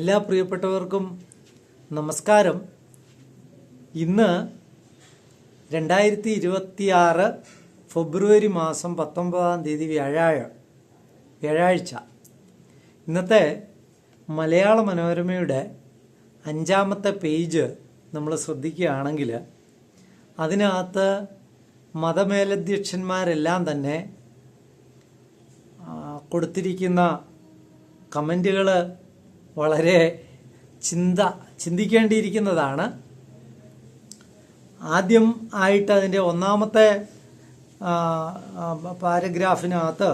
എല്ലാ പ്രിയപ്പെട്ടവർക്കും നമസ്കാരം. ഇന്ന് രണ്ടായിരത്തി ഇരുപത്തിയാറ് ഫെബ്രുവരി മാസം പത്തൊമ്പതാം തീയതി വ്യാഴാഴ വ്യാഴാഴ്ച. ഇന്നത്തെ മലയാള മനോരമയുടെ അഞ്ചാമത്തെ പേജ് നമ്മൾ ശ്രദ്ധിക്കുകയാണെങ്കിൽ അതിനകത്ത് മതമേലധ്യക്ഷന്മാരെല്ലാം തന്നെ കൊടുത്തിരിക്കുന്ന കമന്റുകൾ വളരെ ചിന്ത ചിന്തിക്കേണ്ടിയിരിക്കുന്നതാണ്. ആദ്യം ആയിട്ട് അതിന്റെ ഒന്നാമത്തെ പാരഗ്രാഫിനകത്ത്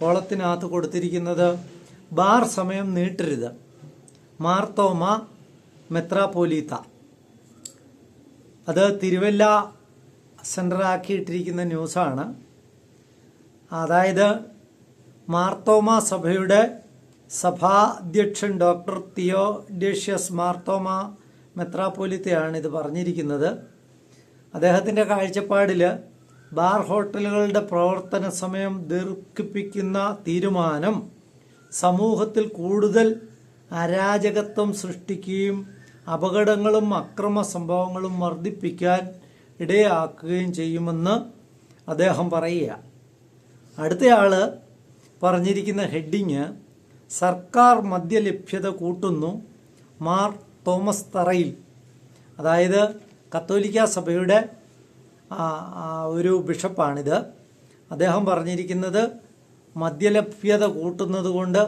കോളത്തിനകത്ത് കൊടുത്തിരിക്കുന്നത് ബാർ സമയം നീട്ടരുത്. മാർത്തോമ മെത്രാപോലീത്ത അത് തിരുവല്ല സെന്ററാക്കിയിട്ടിരിക്കുന്ന ന്യൂസാണ്. അതായത് മാർത്തോമ സഭയുടെ സഭാധ്യക്ഷൻ ഡോക്ടർ തിയോ ഡേഷ്യസ് മാർത്തോമ മെത്രാപ്പോലിത്തയാണ് ഇത് പറഞ്ഞിരിക്കുന്നത്. അദ്ദേഹത്തിന്റെ കാഴ്ചപ്പാടിൽ ബാർ ഹോട്ടലുകളുടെ പ്രവർത്തന സമയം ദീർഘിപ്പിക്കുന്ന തീരുമാനം സമൂഹത്തിൽ കൂടുതൽ അരാജകത്വം സൃഷ്ടിക്കുകയും അപകടങ്ങളും അക്രമ സംഭവങ്ങളും വർദ്ധിപ്പിക്കാൻ ഇടയാക്കുകയും ചെയ്യുമെന്ന് അദ്ദേഹം പറയുക. അടുത്തയാൾ പറഞ്ഞിരിക്കുന്ന ഹെഡിങ് സർക്കാർ മദ്യലഭ്യത കൂട്ടുന്നു മാർ തോമസ് തറയിൽ. അതായത് കത്തോലിക്ക സഭയുടെ ഒരു ബിഷപ്പാണിത്. അദ്ദേഹം പറഞ്ഞിരിക്കുന്നത് മദ്യലഭ്യത കൂട്ടുന്നത് കൊണ്ട്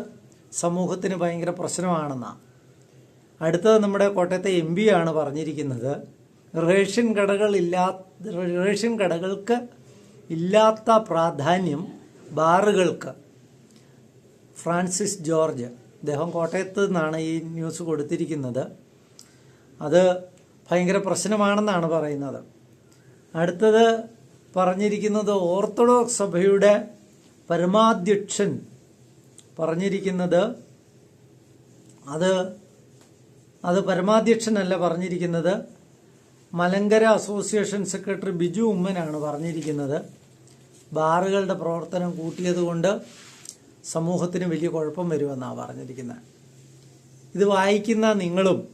സമൂഹത്തിന് ഭയങ്കര പ്രശ്നമാണെന്നാണ് അടുത്തത് നമ്മുടെ കോട്ടയത്തെ എം പി ആണ് പറഞ്ഞിരിക്കുന്നത്. റേഷൻ കടകൾ ഇല്ലാ റേഷൻ കടകൾക്ക് ഇല്ലാത്ത പ്രാധാന്യം ബാറുകൾക്ക്. Francis George. അദ്ദേഹം കോട്ടയത്ത് നിന്നാണ് ഈ ന്യൂസ് കൊടുത്തിരിക്കുന്നത്. അത് ഭയങ്കര പ്രശ്നമാണെന്നാണ് പറയുന്നത്. അടുത്തത് പറഞ്ഞിരിക്കുന്നത് ഓർത്തഡോക്സ് സഭയുടെ പരമാധ്യക്ഷൻ പറഞ്ഞിരിക്കുന്നത് അത് അത് പരമാധ്യക്ഷനല്ല പറഞ്ഞിരിക്കുന്നത്. മലങ്കര അസോസിയേഷൻ സെക്രട്ടറി ബിജു ഉമ്മനാണ് പറഞ്ഞിരിക്കുന്നത്. ബാറുകളുടെ പ്രവർത്തനം കൂട്ടിയത് കൊണ്ട് സമൂഹത്തിന് വലിയ കുഴപ്പം വരുമെന്നാണ് പറഞ്ഞിരിക്കുന്നത് ഇത് വായിക്കുന്ന നിങ്ങളും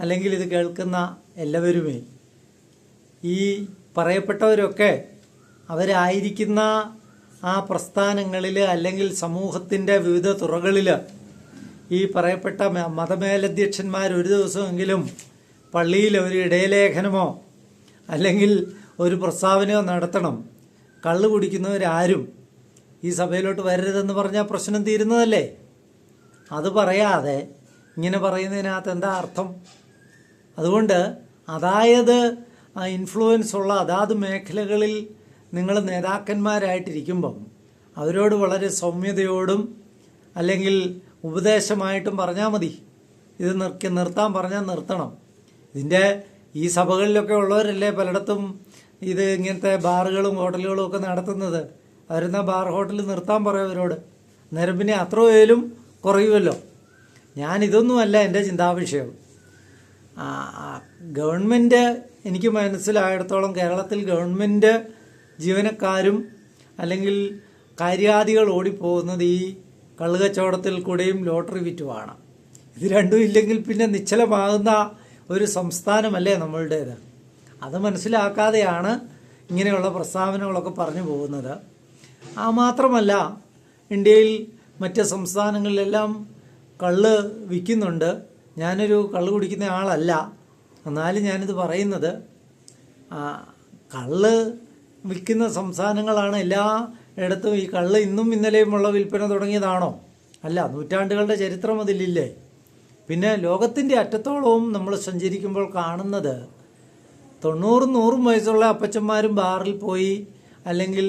അല്ലെങ്കിൽ ഇത് കേൾക്കുന്ന എല്ലാവരുമേ ഈ പറയപ്പെട്ടവരൊക്കെ അവരായിരിക്കുന്ന ആ പ്രസ്ഥാനങ്ങളിൽ അല്ലെങ്കിൽ സമൂഹത്തിന്റെ വിവിധ തുറകളിൽ ഈ പറയപ്പെട്ട മതമേലധ്യക്ഷന്മാർ ഒരു ദിവസമെങ്കിലും പള്ളിയിൽ ഒരു ഇടയലേഖനമോ അല്ലെങ്കിൽ ഒരു പ്രസ്താവനയോ നടത്തണം. കള്ളു കുടിക്കുന്നവരാരും ഈ സഭയിലോട്ട് വരരുതെന്ന് പറഞ്ഞാൽ പ്രശ്നം തീരുന്നതല്ലേ? അത് പറയാതെ ഇങ്ങനെ പറയുന്നതിനകത്ത് എന്താ അർത്ഥം? അതുകൊണ്ട് അതായത് ഇൻഫ്ലുവൻസ് ഉള്ള അതാത് മേഖലകളിൽ നിങ്ങൾ നേതാക്കന്മാരായിട്ടിരിക്കുമ്പം അവരോട് വളരെ സൗമ്യതയോടും അല്ലെങ്കിൽ ഉപദേശമായിട്ടും പറഞ്ഞാൽ മതി. ഇത് നിർക്കി നിർത്താൻ പറഞ്ഞാൽ നിർത്തണം. ഇതിന്റെ ഈ സഭകളിലൊക്കെ ഉള്ളവരല്ലേ പലയിടത്തും ഇത് ഇങ്ങനത്തെ ബാറുകളും ഹോട്ടലുകളും ഒക്കെ നടത്തുന്നത്? അവരെന്നാ ബാർ ഹോട്ടലിൽ നിർത്താൻ പറയും അവരോട്. പിന്നെ അത്ര പോയാലും കുറയുമല്ലോ ഞാൻ ഇതൊന്നുമല്ല എന്റെ ചിന്താവിഷയം. ഗവൺമെന്റ് എനിക്ക് മനസ്സിലായിടത്തോളം കേരളത്തിൽ ഗവൺമെന്റ് ജീവനക്കാരും അല്ലെങ്കിൽ കാര്യാദികൾ ഓടിപ്പോകുന്നത് ഈ കള്ളുകച്ചവടത്തിൽ കൂടെയും ലോട്ടറി വിറ്റുമാണ്. ഇത് രണ്ടും ഇല്ലെങ്കിൽ പിന്നെ നിശ്ചലമാകുന്ന ഒരു സംസ്ഥാനമല്ലേ നമ്മളുടേത്? അത് മനസ്സിലാക്കാതെയാണ് ഇങ്ങനെയുള്ള പ്രസ്താവനകളൊക്കെ പറഞ്ഞു പോകുന്നത്. ആ മാത്രമല്ല ഇന്ത്യയിൽ മറ്റ് സംസ്ഥാനങ്ങളിലെല്ലാം കള്ള് വിൽക്കുന്നുണ്ട്. ഞാനൊരു കള്ള് കുടിക്കുന്ന ആളല്ല. എന്നാലും ഞാനിത് പറയുന്നത് കള്ള് വിൽക്കുന്ന സംസ്ഥാനങ്ങളാണ് എല്ലാ ഇടത്തും ഈ കള്ള് ഇന്നും ഇന്നലെയുമുള്ള വിൽപ്പന തുടങ്ങിയതാണോ? അല്ല നൂറ്റാണ്ടുകളുടെ ചരിത്രം അതിലില്ലേ? പിന്നെ ലോകത്തിന്റെ അറ്റത്തോളവും നമ്മൾ സഞ്ചരിക്കുമ്പോൾ കാണുന്നത് തൊണ്ണൂറും നൂറും വയസ്സുള്ള അപ്പച്ചന്മാരും ബാറിൽ പോയി അല്ലെങ്കിൽ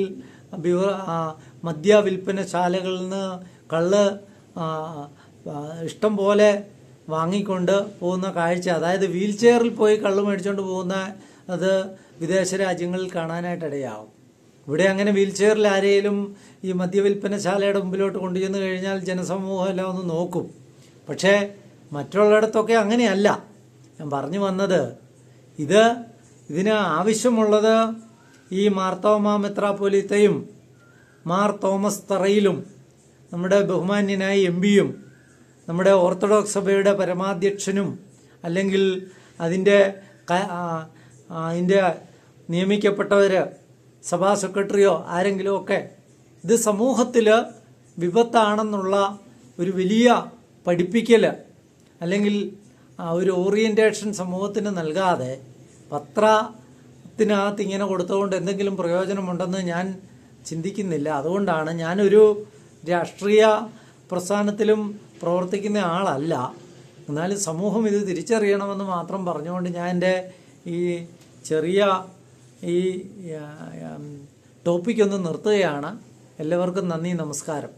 മദ്യ വിൽപ്പനശാലകളിൽ നിന്ന് കള്ള് ഇഷ്ടം പോലെ വാങ്ങിക്കൊണ്ട് പോകുന്ന കാഴ്ച. അതായത് വീൽ ചെയറിൽ പോയി കള്ള് മേടിച്ചുകൊണ്ട് പോകുന്ന അത് വിദേശ രാജ്യങ്ങളിൽ കാണാനായിട്ടിടയാവും ഇവിടെ അങ്ങനെ വീൽ ചെയറിൽ ആരെയും ഈ മദ്യവിൽപ്പനശാലയുടെ മുമ്പിലോട്ട് കൊണ്ടുചെന്ന് കഴിഞ്ഞാൽ ജനസമൂഹം എല്ലാം ഒന്ന് നോക്കും. പക്ഷേ മറ്റുള്ളിടത്തൊക്കെ അങ്ങനെയല്ല. ഞാൻ പറഞ്ഞു വന്നത് ഇത് ഇതിന് ആവശ്യമുള്ളത് ഈ മാർത്തോമ മെത്രാപ്പൊലിത്തയും മാർ തോമസ് തറയിലും നമ്മുടെ ബഹുമാന്യനായ എം പിയും നമ്മുടെ ഓർത്തഡോക്സ് സഭയുടെ പരമാധ്യക്ഷനും അല്ലെങ്കിൽ അതിന്റെ അതിന്റെ നിയമിക്കപ്പെട്ടവർ സഭാ സെക്രട്ടറിയോ ആരെങ്കിലും ഒക്കെ ഇത് സമൂഹത്തിൽ വിപത്താണെന്നുള്ള ഒരു വലിയ പഠിപ്പിക്കൽ അല്ലെങ്കിൽ ഒരു ഓറിയന്റേഷൻ സമൂഹത്തിന് നൽകാതെ പത്രത്തിനകത്ത് ഇങ്ങനെ കൊടുത്തുകൊണ്ട് എന്തെങ്കിലും പ്രയോജനമുണ്ടെന്ന് ഞാൻ ചിന്തിക്കുന്നില്ല. അതുകൊണ്ടാണ് ഞാനൊരു രാഷ്ട്രീയ പ്രസ്ഥാനത്തിലും പ്രവർത്തിക്കുന്ന ആളല്ല. എന്നാലും സമൂഹം ഇത് തിരിച്ചറിയണമെന്ന് മാത്രം പറഞ്ഞുകൊണ്ട് ഞാൻ എന്റെ ഈ ചെറിയ ഈ ടോപ്പിക്കൊന്ന് നിർത്തുകയാണ്. എല്ലാവർക്കും നന്ദി നമസ്കാരം.